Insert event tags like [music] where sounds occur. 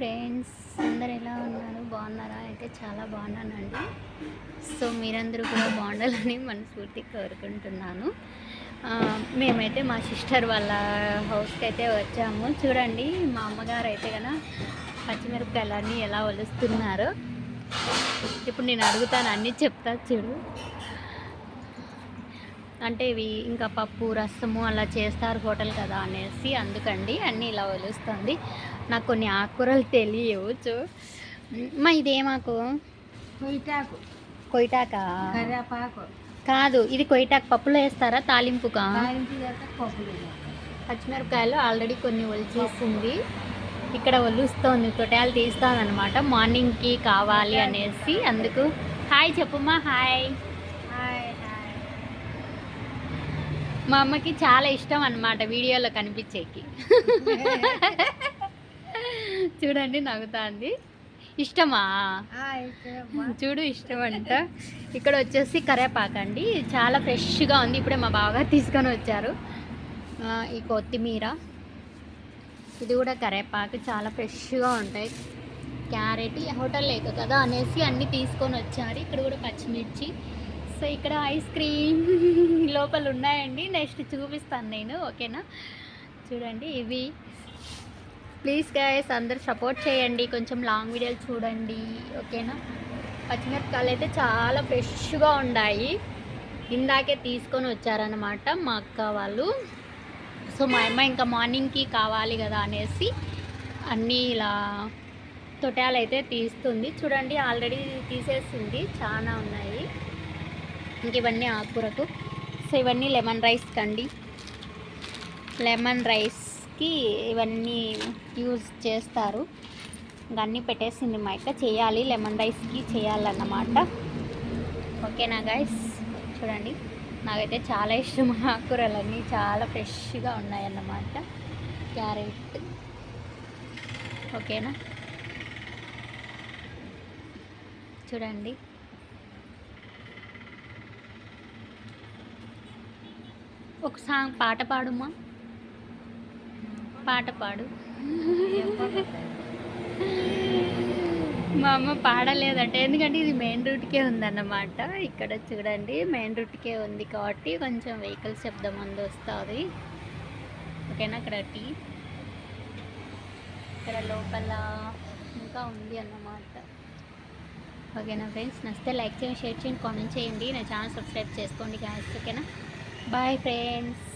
Friends అందరు ఎలా ఉన్నారు? బాగున్నారా? అయితే చాలా బాగున్నానండి. సో మీరందరూ కూడా బాగుండాలని [laughs] మనస్ఫూర్తి కోరుకుంటున్నాను. మేమైతే మా సిస్టర్ వాళ్ళ హౌస్కి అయితే వచ్చాము. చూడండి మా అమ్మగారు అయితే కనుక పచ్చిమిరపకాయలన్నీ ఎలా వలుస్తున్నారో ఇప్పుడు నేను అడుగుతాను అన్నీ చెప్తా చూడు. అంటే ఇవి ఇంకా పప్పు రసము అలా చేస్తారు హోటల్ కదా అనేసి అందుకండి అన్నీ ఇలా ఒలుస్తుంది నాకు కొన్ని ఆకుకూరలు తెలియవు చూ. మా ఇదేమాకు కొయిటాకా కరివేపాకు. కాదు ఇది కొయిటాకు పప్పులో వేస్తారా తాలింపుకా? పచ్చిమిరపకాయలు ఆల్రెడీ కొన్ని ఒలిచేసింది. ఇక్కడ ఒలుస్తోంది తొటాలు తీస్తుంది అనమాట మార్నింగ్కి కావాలి అనేసి అందుకు. హాయ్ చెప్పుమా హాయ్ హాయ్ మా అమ్మకి చాలా ఇష్టం అన్నమాట వీడియోలో కనిపించేకి. చూడండి నవ్వుతాంది. ఇష్టమా. చూడు ఇష్టం అంట ఇక్కడ వచ్చేసి కరేపాకు అండి. చాలా ఫ్రెష్గా ఉంది. ఇప్పుడే మా బావగారు తీసుకొని వచ్చారు. ఈ కొత్తిమీర. ఇది కూడా కరేపాకు. చాలా ఫ్రెష్గా ఉంటాయి. క్యారెట్ హోటల్ లేక కదా అనేసి అన్నీ తీసుకొని వచ్చారు. ఇక్కడ కూడా పచ్చిమిర్చి సో ఇక్కడ ఐస్ క్రీమ్ లోపల ఉన్నాయండి నెక్స్ట్ చూపిస్తాను నేను ఓకేనా? చూడండి ఇవి. ప్లీజ్ గైస్ అందరు సపోర్ట్ చేయండి. కొంచెం లాంగ్ వీడియోలు చూడండి ఓకేనా? పచ్చిమిరపకాయలు అయితే చాలా ఫ్రెష్గా ఉన్నాయి. ఇందాకే తీసుకొని వచ్చారనమాట మా అక్క వాళ్ళు. సో మా అమ్మ ఇంకా మార్నింగ్కి కావాలి కదా అనేసి అన్నీ ఇలా తొటాలు అయితే తీస్తుంది. చూడండి ఆల్రెడీ తీసేసింది. చాలా ఉన్నాయి. ఇంక ఇవన్నీ ఆకుకూరకు. సో ఇవన్నీ లెమన్ రైస్ కండి లెమన్ రైస్కి ఇవన్నీ యూజ్ చేస్తారు. ఇంకా అన్నీ పెట్టేసింది మా చేయాలి లెమన్ రైస్కి చేయాలన్నమాట. ఓకేనా గైస్ చూడండి. నాకైతే చాలా ఇష్టం [laughs] ఆకుకూరలన్నీ. చాలా ఫ్రెష్గా ఉన్నాయన్నమాట. క్యారెట్. ఓకేనా? చూడండి. ఒక సాంగ్ పాట పాడుమా? పాట పాడు. మా అమ్మ పాడలేదట ఎందుకంటే ఇది మెయిన్ రూట్కే ఉందన్నమాట. ఇక్కడ చూడండి మెయిన్ రూట్కే ఉంది కాబట్టి కొంచెం వెహికల్ శబ్దం అందు వస్తుంది. ఓకేనా? అక్కడ టీ. ఇక్కడ లోపల ఇంకా ఉంది అన్నమాట. ఓకేనా ఫ్రెండ్స్? నచ్చితే లైక్ చేయండి షేర్ చేయండి కామెంట్ చేయండి. నా ఛానల్ సబ్స్క్రైబ్ చేసుకోండి గ్యాస్ ఓకేనా? Bye friends